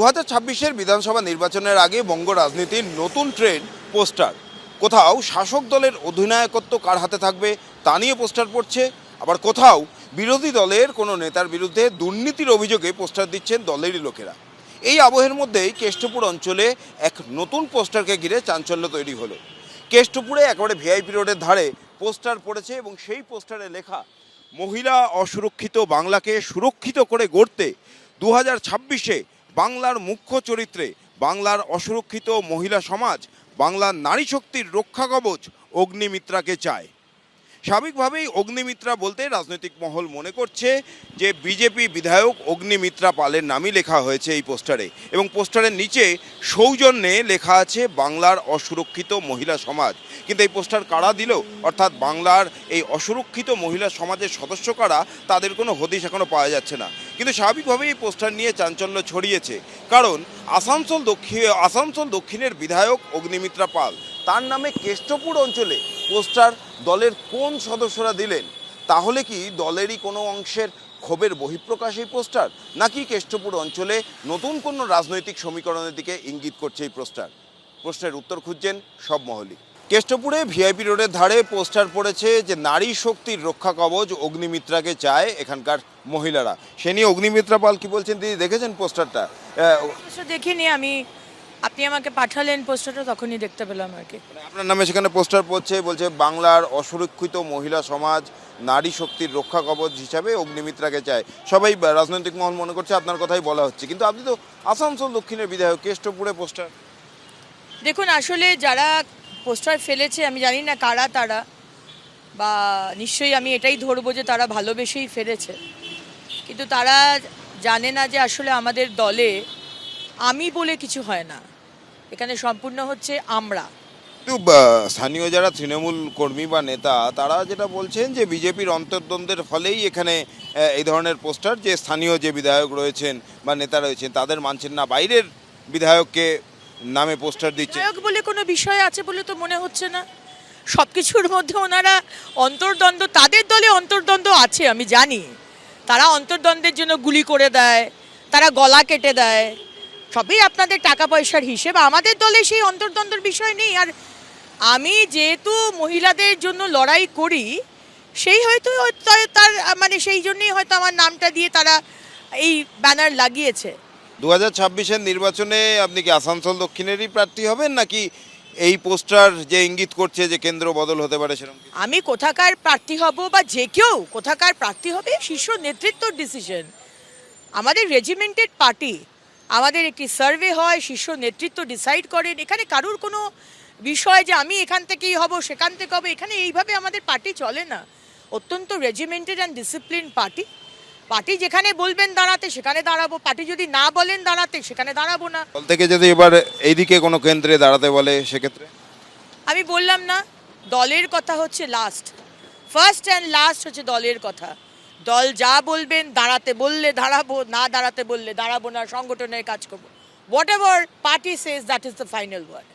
দু হাজার ছাব্বিশের বিধানসভা নির্বাচনের আগে বঙ্গ রাজনীতির নতুন ট্রেন, পোস্টার। কোথাও শাসক দলের অধিনায়কত্ব কার হাতে থাকবে তা নিয়ে পোস্টার পড়ছে। আবার কোথাও বিরোধী দলের কোনো নেতার বিরুদ্ধে দুর্নীতির অভিযোগে পোস্টার দিচ্ছেন দলেরই লোকেরা। এই আবহের মধ্যেই কেষ্টপুর অঞ্চলে এক নতুন পোস্টারকে ঘিরে চাঞ্চল্য তৈরি হলো। কেষ্টপুরে একেবারে ভিআইপি রোডের ধারে পোস্টার পড়েছে এবং সেই পোস্টারে লেখা, মহিলা অসুরক্ষিত বাংলাকে সুরক্ষিত করে গড়তে দু হাজার ছাব্বিশে বাংলার মুখ্য চরিত্রে বাংলার অসুরক্ষিত মহিলা সমাজ বাংলার নারী শক্তির রক্ষা কবচ অগ্নিমিত্রাকে চায়। স্বাভাবিকভাবেই অগ্নিমিত্রা বলতে রাজনৈতিক মহল মনে করছে যে বিজেপি বিধায়ক অগ্নিমিত্রা পালের নামই লেখা হয়েছে এই পোস্টারে এবং পোস্টারের নিচে সৌজন্যে লেখা আছে বাংলার অসুরক্ষিত মহিলা সমাজ। কিন্তু এই পোস্টার কারা দিল? অর্থাৎ বাংলার এই অসুরক্ষিত মহিলা সমাজের সদস্য কারা? তাদের কোনো হদিশ এখনও পাওয়া যাচ্ছে না। কিন্তু স্বাভাবিকভাবেই এই পোস্টার নিয়ে চাঞ্চল্য ছড়িয়েছে। কারণ আসানসোল দক্ষিণ, আসানসোল দক্ষিণের বিধায়ক অগ্নিমিত্রা পাল, তার নামে কেষ্টপুর অঞ্চলে পোস্টার দলের কোন সদস্যরা দিলেন? তাহলে কি দলেরই কোনো অংশের ক্ষোভের বহিঃপ্রকাশ এই পোস্টার? নাকি কেষ্টপুর অঞ্চলে নতুন কোনো রাজনৈতিক সমীকরণের দিকে ইঙ্গিত করছে এই পোস্টার? প্রশ্নের উত্তর খুঁজছেন সব মহলই। কেষ্টপুরে ভিআইপি রোডের ধারে পোস্টার পড়েছে যে নারী শক্তির রক্ষা কবচ অগ্নিমিত্রাকে চায় এখানকার মহিলারা। সে নিয়ে অগ্নিমিত্রা পাল কি বলছেন? দিদি দেখেছেন পোস্টারটা? দেখিনি আমি। আপনি আমাকে পাঠালেন পোস্টারটা তখনই দেখতে পেলাম আর কি। মানে আপনার নামে সেখানে পোস্টার পড়ছে বলছে বাংলার অসুরক্ষিত মহিলা সমাজ নারী শক্তির রক্ষা কবচ হিসাবে অগ্নিমিত্রাকে চায়। সবাই রাজনৈতিক মহল মনে করছে আপনার কথাই বলা হচ্ছে কিন্তু আপনি তো আসানসোল দক্ষিণের বিধায়ক কেষ্টপুরে পোস্টার। দেখুন আসলে যারা পোস্টার ফেলেছে আমি জানি না কারা তারা বা নিশ্চয়ই আমি এটাই ধরবো যে তারা ভালোবেসেই ফেলেছে। কিন্তু তারা জানে না যে আসলে আমাদের দলে আমি বলে কিছু হয় না। এখানে সম্পূর্ণ হচ্ছে আমরা। কিন্তু স্থানীয় যারা তৃণমূল কর্মী বা নেতা তারা যেটা বলছেন যে বিজেপির অন্তর্দ্বন্দ্বের ফলেই এখানে এই ধরনের পোস্টার যে স্থানীয় যে বিধায়ক রয়েছেন বা নেতা রয়েছেন তাদের মানছেন না। বাইরের বিধায়ককে নামে পোস্টার দিচ্ছে। বিধায়ক বলে কোনো বিষয় আছে বলে তো মনে হচ্ছে না। সব কিছুর মধ্যে ওনারা অন্তর্দ্বন্দ্ব তাদের দলে অন্তর্দ্বন্দ্ব আছে আমি জানি। তারা অন্তর্দ্বন্দ্বের জন্য গুলি করে দেয় তারা গলা কেটে দেয়। সবই আপনাদের টাকা পয়সার হিসেব। আমাদের দলে সেই অন্তর্দ্বন্দ্বের বিষয় নেই। আর আমি যেহেতু মহিলাদের জন্য লড়াই করি সেই হয়তো তার- মানে সেই জন্যই হয়তো আমার নামটা দিয়ে তারা এই ব্যানার লাগিয়েছে। দু হাজার ছাব্বিশের নির্বাচনে আপনি কি আসানসোল দক্ষিণেরই প্রার্থী হবেন নাকি এই পোস্টার যে ইঙ্গিত করছে যে কেন্দ্র বদল হতে পারে সেরকম আমি কোথাকার প্রার্থী হব বা যে কেউ কোথাকার প্রার্থী হবে শীর্ষ নেতৃত্ব ডিসিশন আমাদের রেজিমেন্টেড পার্টি আমাদের একটি সার্ভে হয় শীর্ষ নেতৃত্ব ডিসাইড করেন। এখানে কারুর কোনো বিষয় যে আমি এখান থেকেই হব সেখান থেকে হব এখানে এইভাবে আমাদের পার্টি চলে না। অত্যন্ত regimented and discipline party. Party যেখানে বলবেন দাঁড়াতে সেখানে দাঁড়াবো। পার্টি যদি না বলেন দাঁড়াতে সেখানে দাঁড়াবো না। দল থেকে যদি এবার এইদিকে কোনো কেন্দ্রে দাঁড়াতে বলে সেক্ষেত্রে? আমি বললাম না দলের কথা হচ্ছে লাস্ট ফার্স্ট অ্যান্ড লাস্ট হচ্ছে দলের কথা। দল যা বলবেন, দাঁড়াতে বললে দাঁড়াবো, না দাঁড়াতে বললে দাঁড়াবো না, সংগঠনের কাজ করব। Whatever party says that is the final word